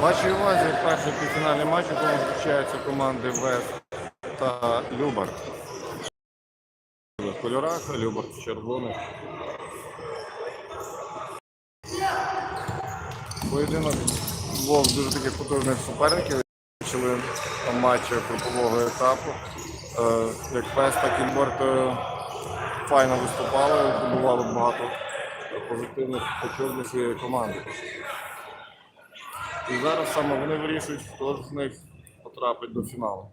Вашій увазі перший півфінальний матч, у якому зустрічаються команди Вест та Любарт. В кольорах, Любарт в червоних. Поєдинок двох дуже таких потужних суперників. Почали матч групового етапу. Е, Як Вест, так і Любарт е, файно виступали, здобували багато позитивних очок для своєї команди. І зараз саме вони вирішують, хто з них потрапить до фіналу.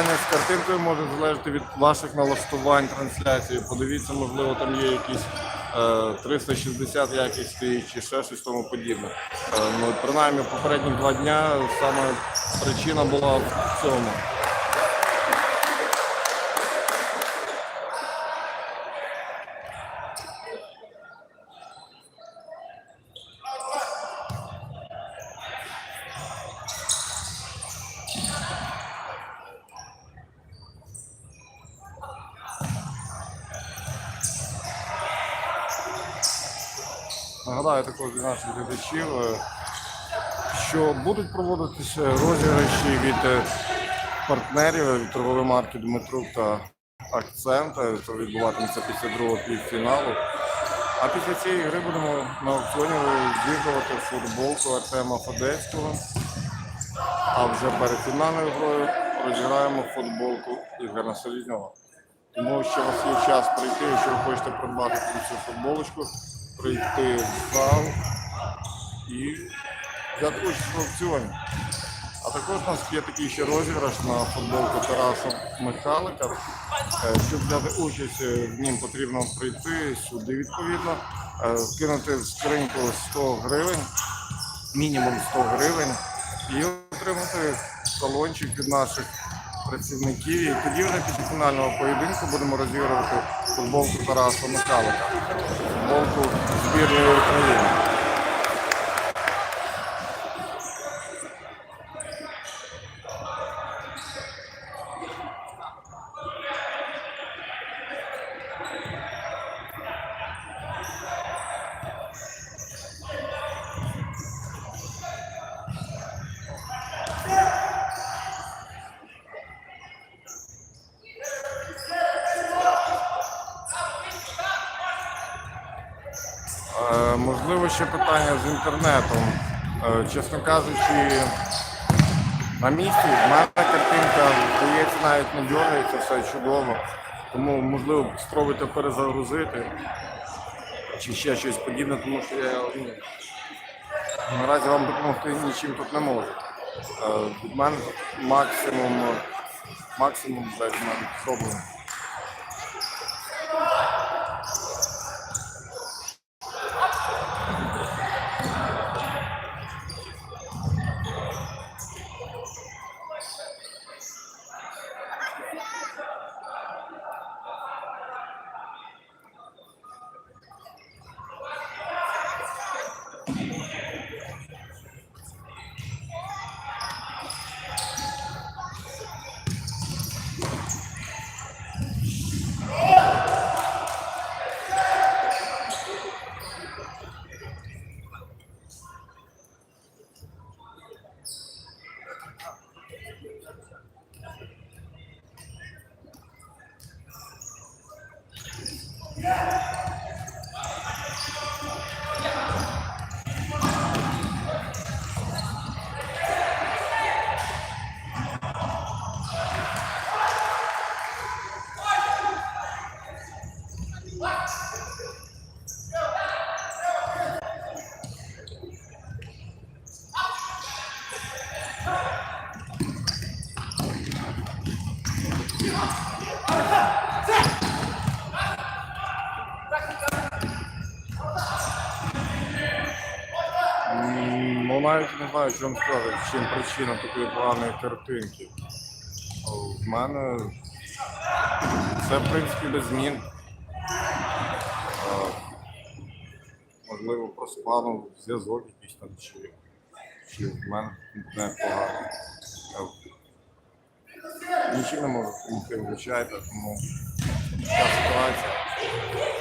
Питання з картинкою може залежати від ваших налаштувань трансляції. Подивіться, можливо, там є якісь е, 360 якісь чи ще щось тому подібне. Е, ну, принаймні, попередні два дня саме причина була в цьому. Нагадаю також для наших глядачів, е, що будуть проводитися розіграші від е, партнерів від торгової марки Дмитрук та Акцент. Це відбуватиметься після другого півфіналу. А після цієї гри будемо на аукціоні розігрувати футболку Артема Фадецького. А вже перед фінальною грою розіграємо футболку Ігоря Селізньова. Тому що у вас є час прийти, якщо ви хочете придбати цю футболочку, прийти в зал і взяти участь в аукціоні. А також у нас є такий ще розіграш на футболку Тараса Михайлика. Е, Щоб взяти участь е, в нім потрібно прийти сюди відповідно, е, кинути в скриньку 100 гривень, мінімум 100 гривень, і отримати талончик від наших працівників. І тоді вже після фінального поєдинку будемо розігрувати футболку Тараса Михайлика, футболку збірної України. Е, Можливо, ще питання з інтернетом. Е, Чесно кажучи, на місці в мене картинка, здається, навіть не дергається, все чудово. Тому, можливо, спробуйте перезагрузити чи ще щось подібне, тому що я ну, наразі вам допомогти нічим тут не можу. Е, Від мене максимум, максимум так, мене зроблено. не знаю, що вам сказати, чим причина такої поганої картинки. В мене це в принципі без змін. Можливо, проспану зв'язок якийсь там чи, чи в мене не погано. Нічим не можу допомогти, вибачайте, тому така ситуація.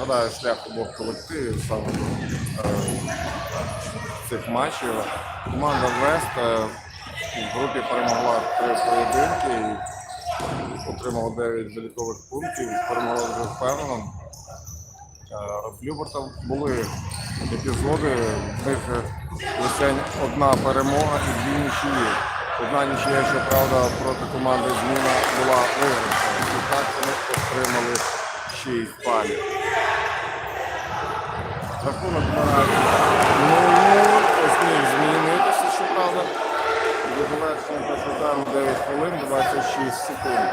Нагадаю, шлях обох колективів саме до е, цих матчів. Команда Вест е, в групі перемогла три поєдинки і отримала 9 залікових пунктів, перемогла вже впевнено. Е, В Люберта були епізоди, в них е, лише одна перемога і дві нічиї. Одна нічия, щоправда, проти команди Зміна була виграна. Результат вони отримали 6 балів. Рахунок на 0-0, ось міг змінитися, щоправда. До завершення першого тайму 9 хвилин, 26 секунд.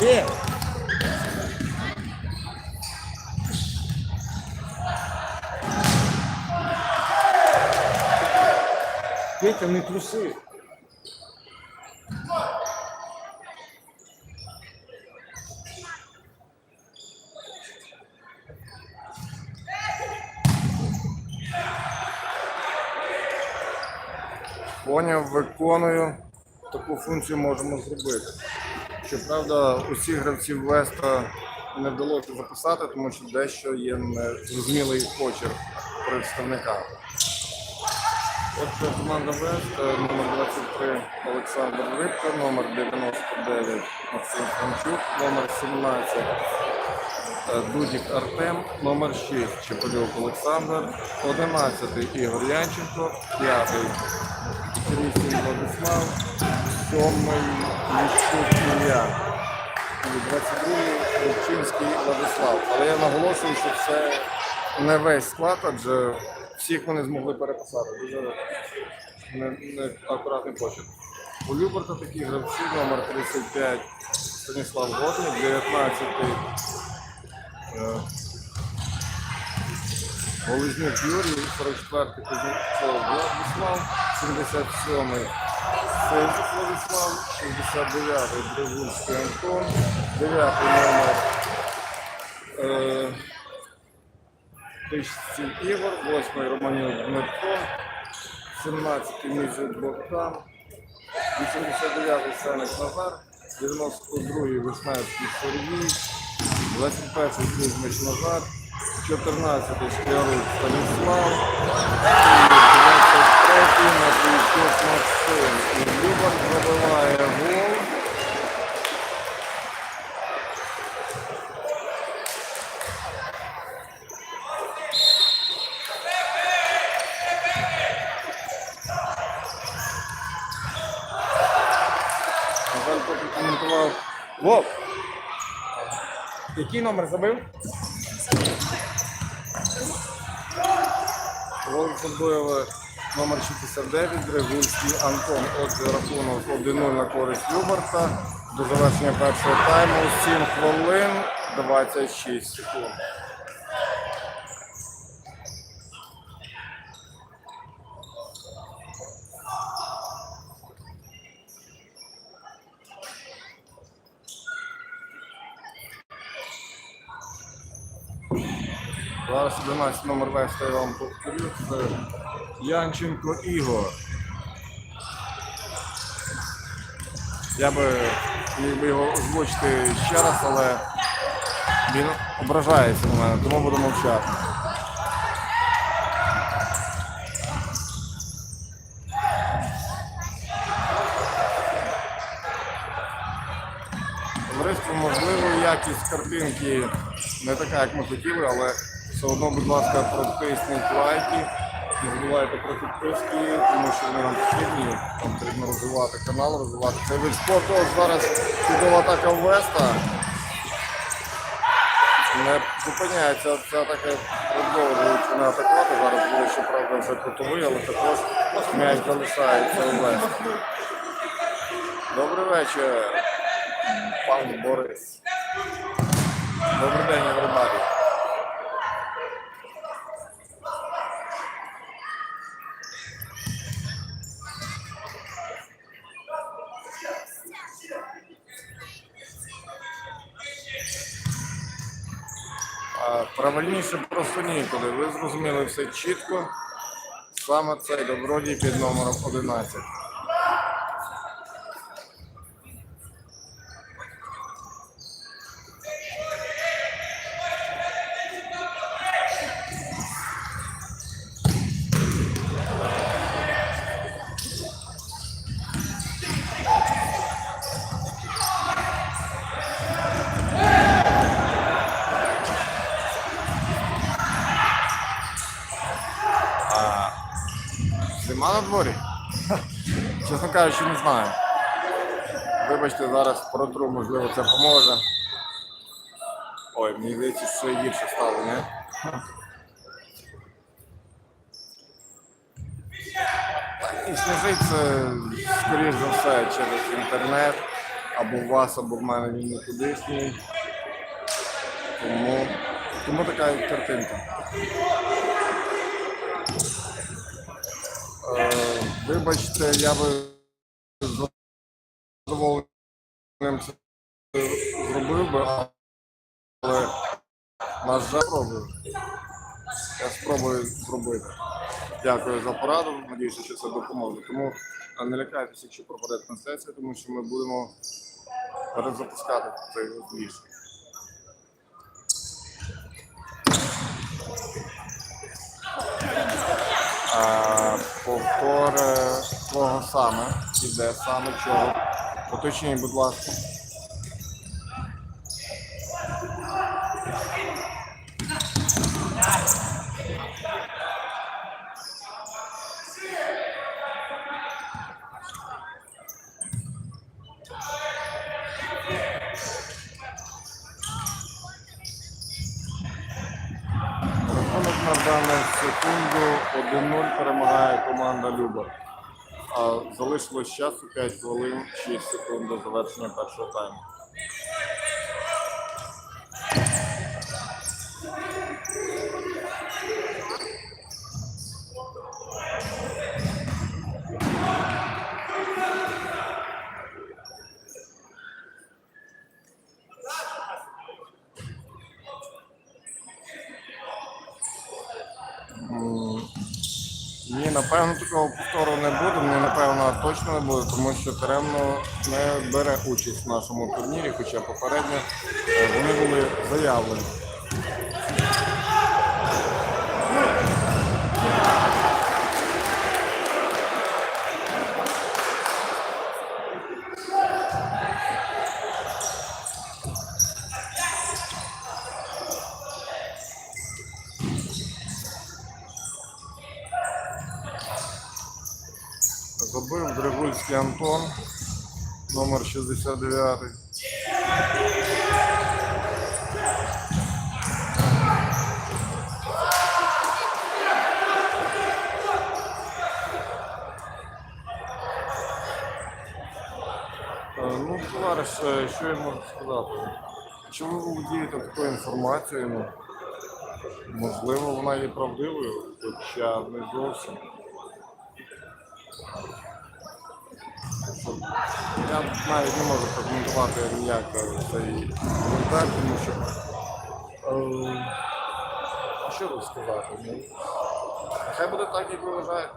Є! Петя, не труси. Поняв, виконую. Таку функцію можемо зробити. Щоправда, усіх гравців Веста не вдалося записати, тому що дещо є незрозумілий почерк представника. Отже, команда Вест, номер 23 Олександр Рибко, номер 99 Максим Франчук, номер 17 е, Дудік Артем, номер 6 Чепелюк Олександр, 11 Ігор Янченко, 5 Кирисін Владислав, 7 Ліщук Ілля і 22 Рубчинський Владислав. Але я наголошую, що це не весь склад, адже всіх вони змогли переписати. Дуже не, не акуратний почерк. У Люберта такі гравці, номер 35 Станіслав Годник, 19 е, Волознюк Юрій, 44 Кузнєцов Владислав, 77-й Сенчук Владислав, 69 Драгунський Антон, 9 номер. Е, Тисячів Ігор, 8 Романюк Дмитро, 17-й Мізик Богдан, 89 Сенек Назар, 92-й Вишневський Сергій, 21 Кузьмич Назар, 14 Шклярук Станіслав, і 23 Матвійчук Максим. І Любар забиває гол. На жаль, поки коментував. Вов! Який номер забив? Гол забив номер 69 Дригульський Антон. Отже, рахунок 1-0 на користь Люберта. До завершення першого тайму 7 хвилин 26 секунд. Зараз 11 номер веста я вам повторю. Це Янченко Ігор. Я би міг би його озвучити ще раз, але він ображається на мене, тому буду мовчати. Товариство, можливо, якість картинки не така, як ми хотіли, але все одно, будь ласка, протисніть лайки. Не забувайте про підписки, тому що вони нам потрібні. Нам потрібно розвивати канал, розвивати цей вид спорту. Ось зараз чудова атака Веста. Не зупиняється ця атака, продовжують вони атакувати. Зараз буде, щоправда, вже котовий, але також м'яч залишається у Веста. Добрий вечір, пан Борис. Добрий день, everybody. Правильніше просто ніколи. Ви зрозуміли все чітко. Саме цей добродій під номером 11. Протру, можливо, це поможе. Ой, мені здається, що гірше стало, не? І сніжить це, скоріш за все, через інтернет. Або у вас, або в мене він нікудишній. Тому, тому така картинка. Е, Вибачте, я би задоволенням це зробив би, але на жаль спробую. Я спробую зробити. Дякую за пораду. Надіюся, що це допоможе. Тому е, не лякайтеся, якщо пропаде трансляція, тому що ми будемо перезапускати цей розвіж. А, повтор е, кого саме і де саме чого. Уточніть, будь ласка. Рахунок на дану секунду 1-0 перемагає команда Любар. А залишилось часу 5 хвилин 6 секунд до завершення першого тайму. Ні, напевно, такого повтору не буде. Ні, напевно, точно не тому що Теремно не бере участь в нашому турнірі, хоча попередньо е, вони були заявлені. Забив Драгульський Антон, номер 69. Е, Ну, товариш, е, що я можу сказати? Якщо ви володієте такою інформацією, можливо, вона є правдивою, хоча не зовсім. Я навіть не можу прокоментувати ніяк е, цей коментар, тому що. Е, що тут сказати? Ну, нехай буде так, як ви вважаєте.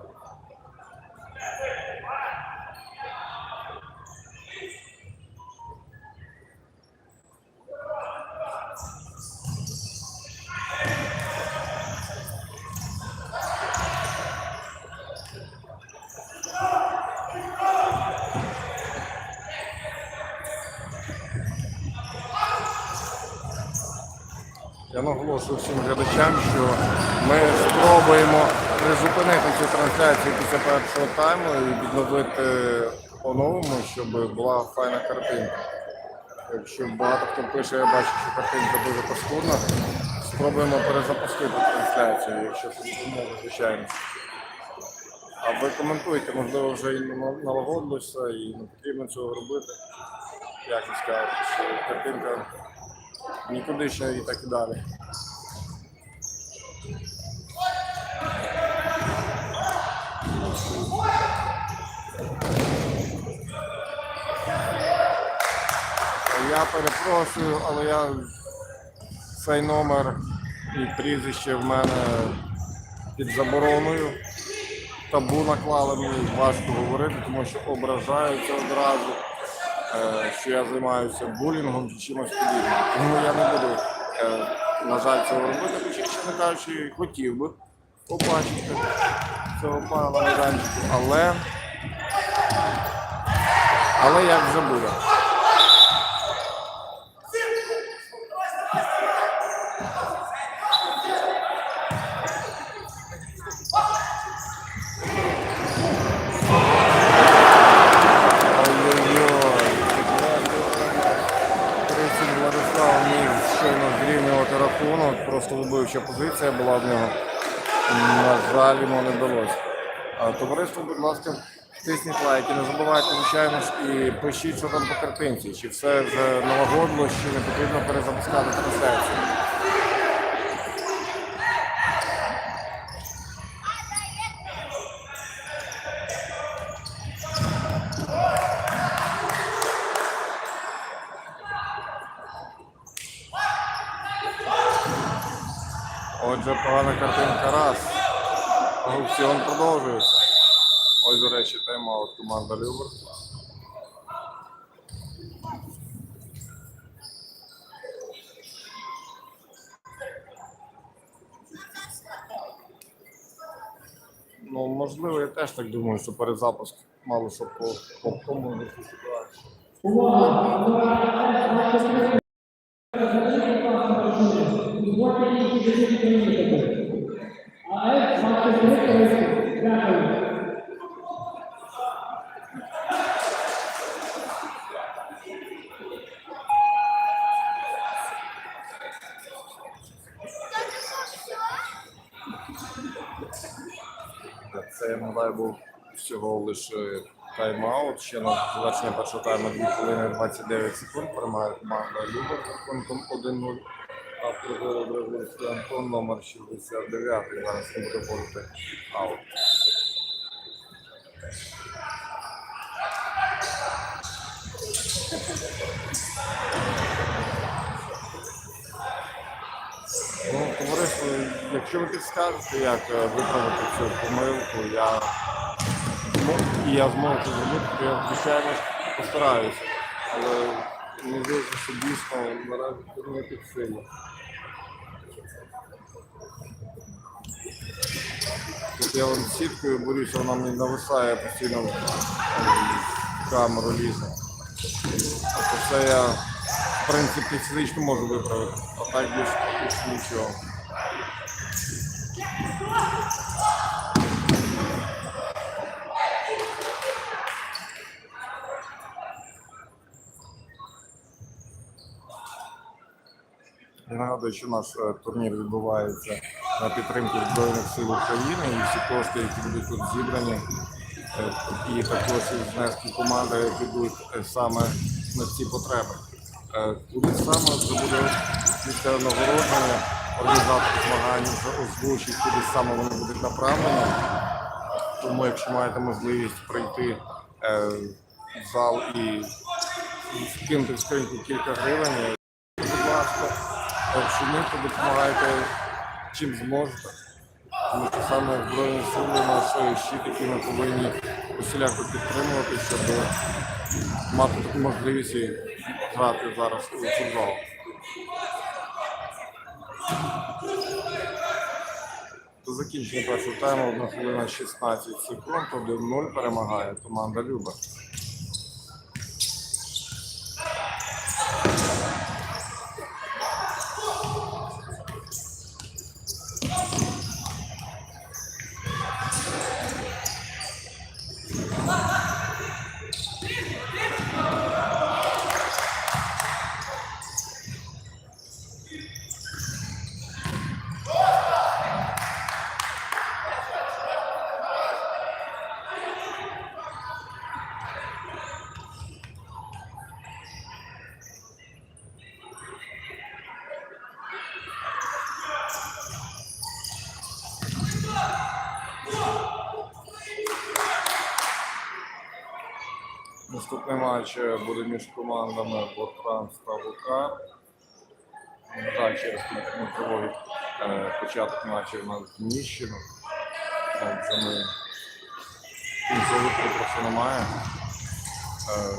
Я наголошую всім глядачам, що ми спробуємо призупинити цю трансляцію після першого тайму і відновити по-новому, щоб була файна картинка. Якщо багато хто пише, я бачу, що картинка дуже паскудна, спробуємо перезапустити трансляцію, якщо це допоможе, звичайно. А ви коментуйте, можливо, вже і налагодилося і не потрібно цього робити. Як ви скажете, що картинка Нікуди ще і так далі. Я перепрошую, але я цей номер і прізвище в мене під забороною. Табу наклали мені важко говорити, тому що ображаються одразу, що я займаюся булінгом чи чимось подібним. Тому я не буду, е, на жаль, цього робити, хоча, чесно кажучи, хотів би побачити цього пана на майданчику, але, але як вже буде. Ой-ой-ой. 30 Владислав міг щойно зрівнювати рахунок, просто вибивча позиція була в нього. На жаль, йому не вдалося. Товариство, будь ласка, тисніть лайки, не забувайте, звичайно і пишіть, що там по картинці, чи все вже налагодло, чи не потрібно перезапускати трансляцію. Отже, погана картинка раз. Аукціон продовжується. Ось, до речі, тайм-аут команда Любер. Ну, можливо, я теж так думаю, що перезапуск мало що по, по тому. Це я був всього лише тайм-аут. Ще на завершення першого тайму 2 хвилини 29 секунд. Приймає команда Любер з рахунком 1-0. Автор голу Драгунський Антон, номер 69. Зараз не буде вводити аут. Ну, товариство, якщо ви підскажете, як е, виправити цю помилку, я і я зможу це зробити, я звичайно постараюся. Але мені здається, що наразі не під силу. Тут я вон сіткою борюся, вона мені нависає постійно в камеру лізе. Тобто це я, в принципі, фізично можу виправити, а так більше нічого. Я Нагадую, що наш е, турнір відбувається на підтримку Збройних сил України і всі кошти, які будуть тут зібрані, е, і також і команди підуть е, саме на ці потреби. Куди саме вже буде після нагородження організатор змагань озвучить, куди саме вони будуть направлені. Тому, якщо маєте можливість прийти в зал і скинути скриньку кілька гривень, е, вчинити, допомагайте чим зможете. Тому що саме Збройні сили нашої щит, які ми повинні усіляко підтримувати, щоб мати таку можливість грати зараз у футбол. До закінчення першого тайму 1 хвилина 16 секунд, 1-0 перемагає команда Люба. Наступний матч е, буде між командами Ботранс та ВК. На через кількометровий е, початок матчів на Ніщину. Отже, ми кінцевих просто немає. Е,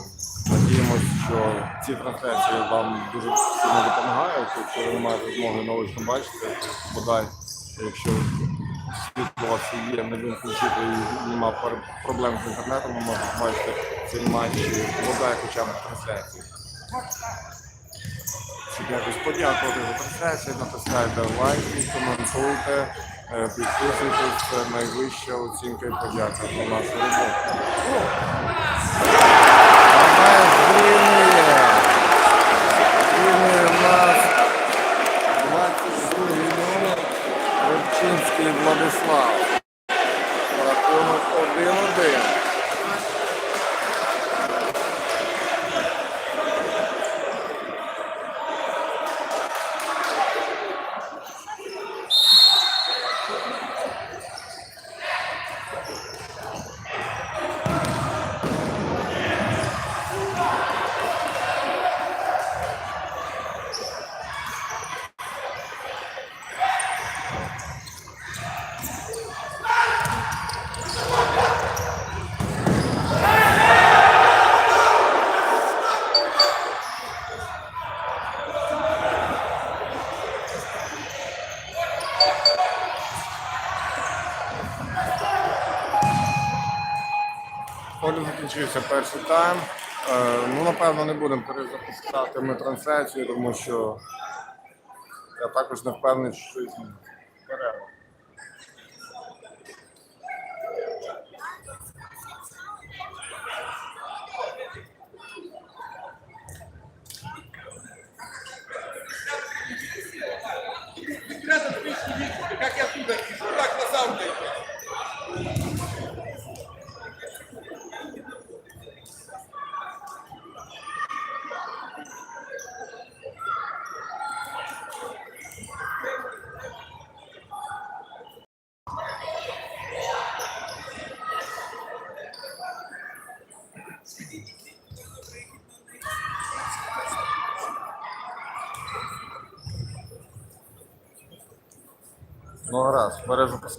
Надіємося, що ці трансляції вам дуже сильно допомагають. Якщо ви не маєте змоги наочно бачити, бодай, якщо світло у вас є, не виключити і немає проблем з інтернетом, ви бачити ці матчі, бодай хоча б трансляції. Якось подякувати за трансляцію, натискайте лайки, коментуйте, е, підписуйтесь, це найвища оцінка і подяка за нашу роботу. Владислав. Закінчився перший тайм. Е, ну, напевно, не будемо перезапускати ми трансляцію, тому що я також не впевнений, що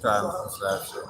Ну, гаразд, перезапускаємо трансляцію.